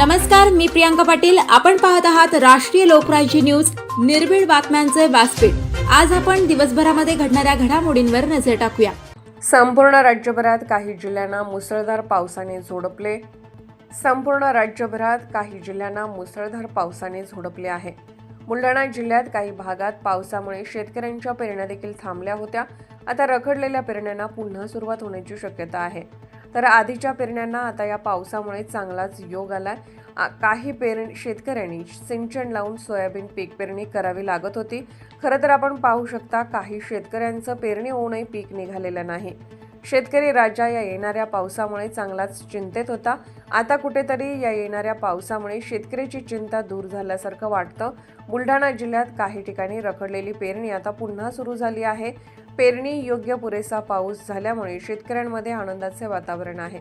नमस्कार मी प्रियांका पाटील. आपण पाहत आहात राष्ट्रीय लोकराज्य न्यूज. निर्भीड बातम्यांचे व्यासपीठ. आज आपण दिवसभरामध्ये घडणाऱ्या घडामोडींवर नजर टाकूया. संपूर्ण राज्यभरात काही जिल्ह्यांना मुसळधार पावसाने झोडपले. संपूर्ण राज्यभरात काही जिल्ह्यांना मुसळधार पावसाने झोडपले आहे. बुलढाणा जिल्ह्यात काही भागात पावसामुळे शेतकऱ्यांच्या पेरण्या देखील थांबल्या होत्या. आता रखडलेल्या पेरण्यांना पुन्हा सुरुवात होण्याची शक्यता आहे. तर आधीच्या पेरण्यांना आता या पावसामुळे चांगलाच योग आलाय. काही पेर शेतकऱ्यांनी सिंचन लावून सोयाबीन पीक पेरणी करावी लागत होती. खरं तर आपण पाहू शकता काही शेतकऱ्यांचं पेरणी होऊनही पीक निघालेलं नाही. शेतकरी राजा या येणाऱ्या पावसामुळे चांगलाच चिंतेत होता. आता कुठेतरी या येणाऱ्या पावसामुळे शेतकऱ्याची चिंता दूर झाल्यासारखं वाटतं. बुलढाणा जिल्ह्यात काही ठिकाणी रखडलेली पेरणी आता पुन्हा सुरू झाली आहे. पेरणी योग्य पुरेसा पाऊस झाल्यामुळे शेतकऱ्यांमध्ये आनंदाचे वातावरण आहे.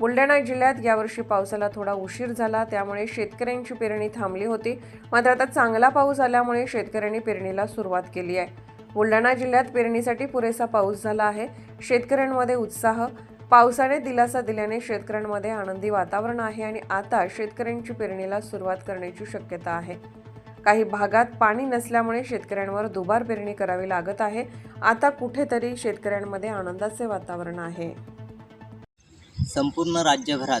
बुलढाणा जिल्ह्यात यावर्षी पावसाला थोडा उशीर झाला त्यामुळे शेतकऱ्यांची पेरणी थांबली होती. मात्र आता चांगला पाऊस आल्यामुळे शेतकऱ्यांनी पेरणीला सुरुवात केली आहे. बुलढाणा जिल्ह्यात पेरणीसाठी पुरेसा पाऊस झाला आहे. शेतकऱ्यांमध्ये उत्साह पावसाने दिलासा दिल्याने शेतकऱ्यांमध्ये आनंदी वातावरण आहे आणि आता शेतकऱ्यांची पेरणीला सुरुवात करण्याची शक्यता आहे. काही भागात पाणी नसल्यामुळे शेतकऱ्यांवर दुबार पेरणी करावी लागत आहे. आता कुठेतरी शेतकऱ्यांमध्ये आनंदाचे वातावरण आहे. संपूर्ण राज्यभरात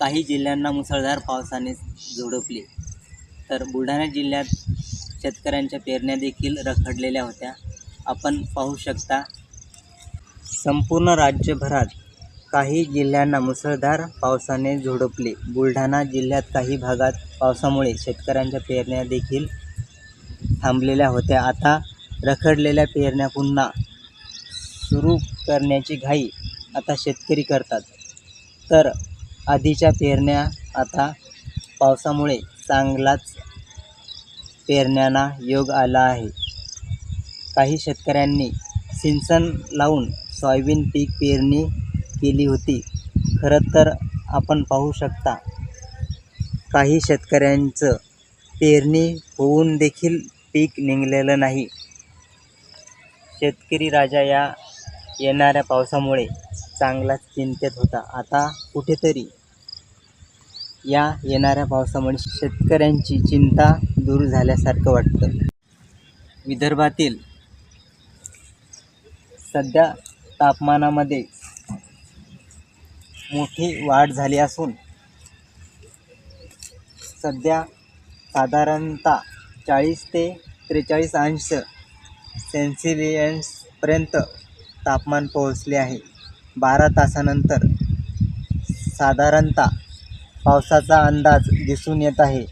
काही जिल्ह्यांना मुसळधार पावसाने झोडपले. तर बुलढाणा जिल्ह्यात शेतकऱ्यांच्या पेरण्या देखील रखडलेल्या होत्या. आपण पाहू शकता संपूर्ण राज्यभरात काही जिल्ह्यांना मुसळधार पावसाने झोडपले. बुलढाणा जिल्ह्यात काही भागात पावसामुळे शेतकऱ्यांच्या पेरण्या देखील थांबलेल्या होत्या. आता रखडलेल्या पेरण्या पुन्हा सुरू करण्याची घाई आता शेतकरी करतात. तर आधीच्या पेरण्या आता पावसामुळे चांगलाच पेरण्यांना योग आला आहे. काही शेतकऱ्यांनी सिंचन लावून सोयाबीन पीक पेरणी केली होती. खरं तर आपण पाहू शकता काही शेतकऱ्यांचं पेरणी होऊन देखील पीक निघलेलं नाही. शेतकरी राजा या येणाऱ्या पावसामुळे चांगलाच चिंतेत होता. आता कुठेतरी या येणाऱ्या पावसामुळे शेतकऱ्यांची चिंता दूर झाल्यासारखं वाटतं. विदर्भातील सध्या तापमानामध्ये मोठी वाढ झाली असून सध्या साधारणतः चाळीस ते त्रेचाळीस अंश सेन्सिलियन्सपर्यंत तापमान पोहोचले आहे. बारा तासानंतर साधारणतः पावसाचा अंदाज दिसून येत आहे.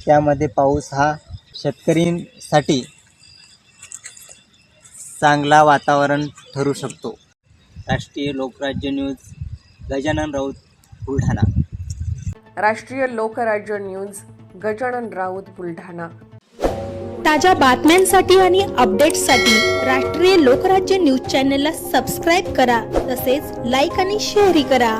त्यामध्ये पाऊस हा शेतकरींसाठी चांगला वातावरण ठरू शकतो. राष्ट्रीय लोकराज्य न्यूज गजानन राऊत बुलढाणा. राष्ट्रीय लोकराज्य न्यूज गजानन राऊत बुलढाणा. ताज्या बातम्यांसाठी आणि अपडेट्ससाठी राष्ट्रीय लोकराज्य न्यूज चॅनलला सबस्क्राईब करा तसेच लाईक आणि शेअरही करा.